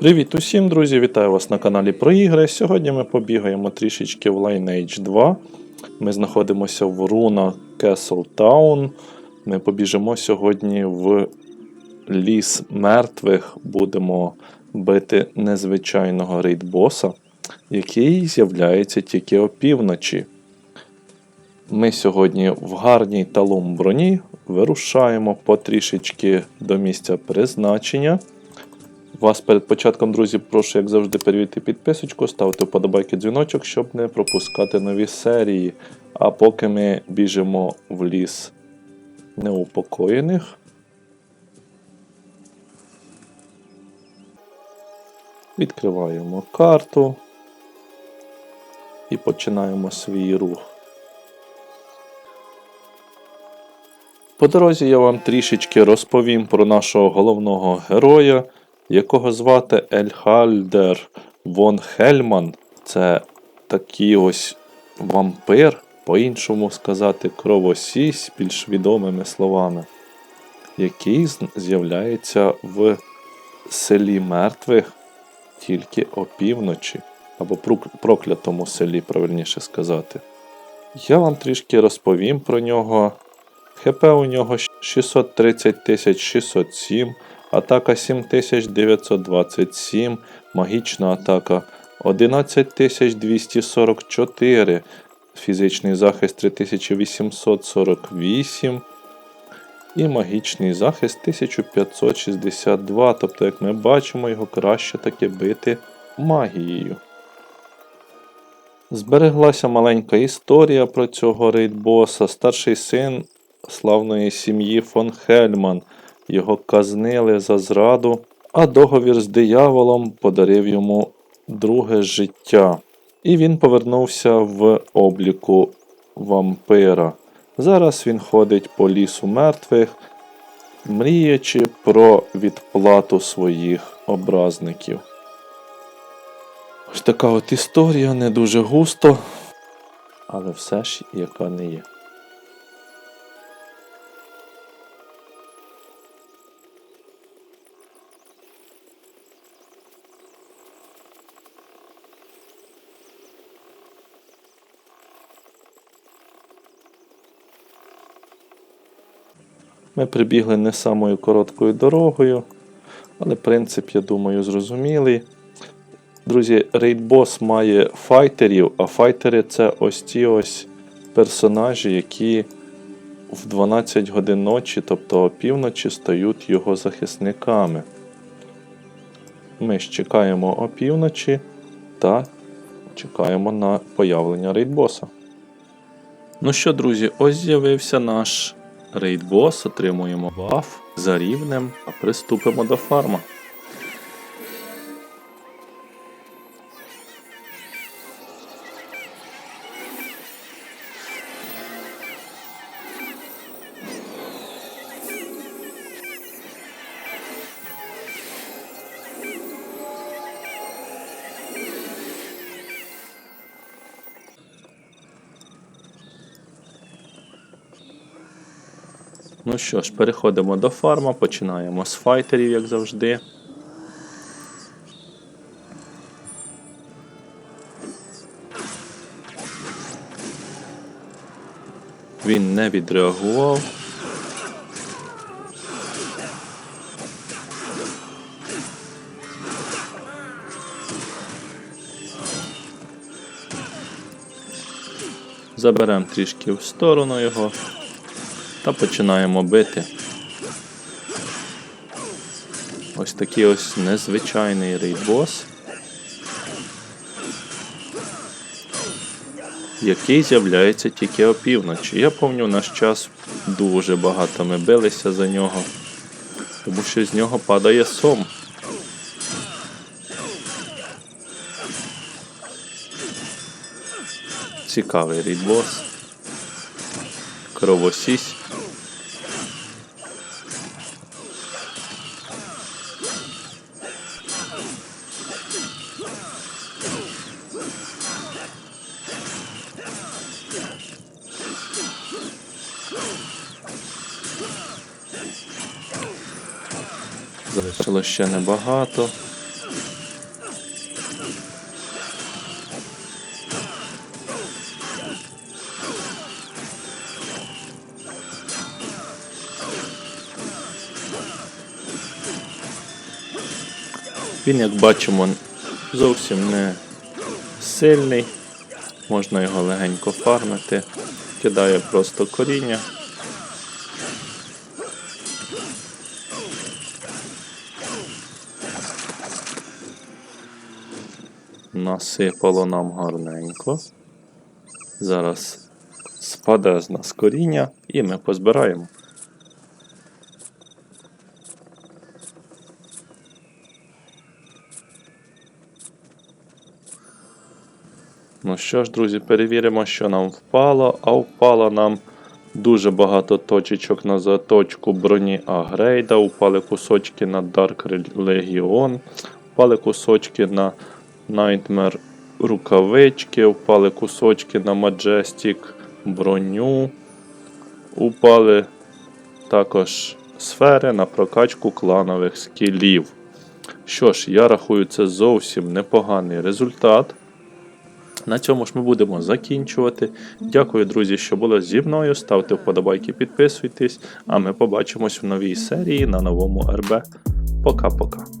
Привіт усім, друзі! Вітаю вас на каналі про ігри. Сьогодні ми побігаємо трішечки в Lineage 2. Ми знаходимося в Руна Castle Town. Ми побіжимо сьогодні в ліс мертвих. Будемо бити незвичайного рейдбоса, який з'являється тільки опівночі. Ми сьогодні в гарній талум броні вирушаємо потрішечки до місця призначення. Вас перед початком, друзі, прошу, як завжди, перевірити підписочку, ставити вподобайки дзвіночок, щоб не пропускати нові серії. А поки ми біжимо в ліс неупокоєних. Відкриваємо карту і починаємо свій рух. По дорозі я вам трішечки розповім про нашого головного героя, якого звати Ельхальдер Вон Хельман. Це такий ось вампир, по-іншому сказати, кровосісь, більш відомими словами, який з'являється в селі мертвих тільки опівночі, або прок- проклятому селі, правильніше сказати. Я вам трішки розповім про нього. ХП у нього 630 607, атака 7927, магічна атака 11244, фізичний захист 3848 і магічний захист 1562. Тобто, як ми бачимо, його краще таки бити магією. Збереглася маленька історія про цього рейдбоса. Старший син славної сім'ї фон Хельман. Його казнили за зраду, а договір з дияволом подарив йому друге життя. І він повернувся в обліку вампира. Зараз він ходить по лісу мертвих, мріючи про відплату своїх образників. Ось така от історія не дуже густо, але все ж яка не є. Ми прибігли не самою короткою дорогою, але принцип, я думаю, зрозумілий. Друзі, рейдбос має файтерів, а файтери це ось ті ось персонажі, які в 12 годин ночі, тобто опівночі, стають його захисниками. Ми ж чекаємо опівночі та чекаємо на появлення рейдбоса. Ну що, друзі, ось з'явився наш рейдбос, отримуємо баф за рівнем, а приступимо до фарма. Ну що ж, переходимо до фарма, починаємо з файтерів, як завжди. Він не відреагував. Заберемо трішки в сторону його та починаємо бити. Ось такий ось незвичайний рейдбос, який з'являється тільки опівночі. Я пам'ятаю, наш час дуже багато ми билися за нього, тому що з нього падає сом. Цікавий рейдбос. Кровосісь. Залишилось ще небагато. Він, як бачимо, зовсім не сильний. Можна його легенько фармити. Кидає просто коріння. Насипало нам гарненько. Зараз спаде з нас коріння і ми позбираємо. Ну що ж, друзі, перевіримо, що нам впало. А впало нам дуже багато точечок на заточку броні Агрейда, впали кусочки на Dark Legion, впали кусочки на Nightmare рукавички, впали кусочки на Majestic броню, упали також сфери на прокачку кланових скілів. Що ж, я рахую, це зовсім непоганий результат. На цьому ж ми будемо закінчувати. Дякую, друзі, що були зі мною. Ставте вподобайки, підписуйтесь, а ми побачимось в новій серії на новому РБ. Пока-пока.